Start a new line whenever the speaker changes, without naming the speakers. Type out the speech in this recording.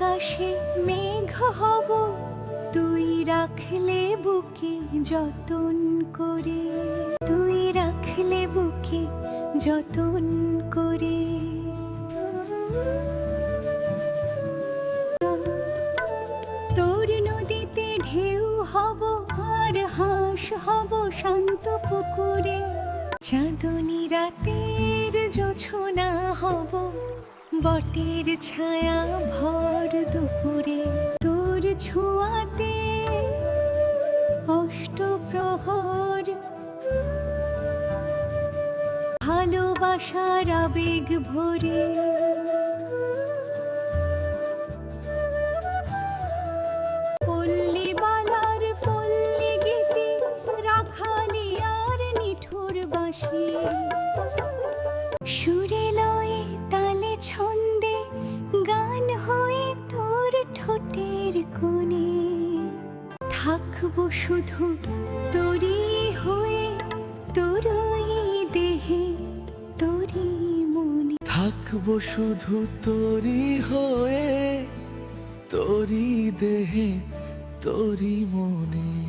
আকাশে মেঘ হব, তুই রাখলে বুকে যতন করে। তুই রাখলে বুকে যতন করে। তোর নদীতে ঢেউ হব, আর হাঁস হব শান্ত পুকুরে। চাঁদনি রাতের জোছনা হব, বটের ছায়া ভর অষ্টপ্রহর ভালোবাসার আবেগ ভরে। পল্লীবালার পল্লী গীতি রাখালিয়ার থাকব শুধু তোরই হয়ে, তোরই দেহে, তোরই মনে।
থাকব শুধু তোরি হয়ে তোরি দেহে তোরি মনে।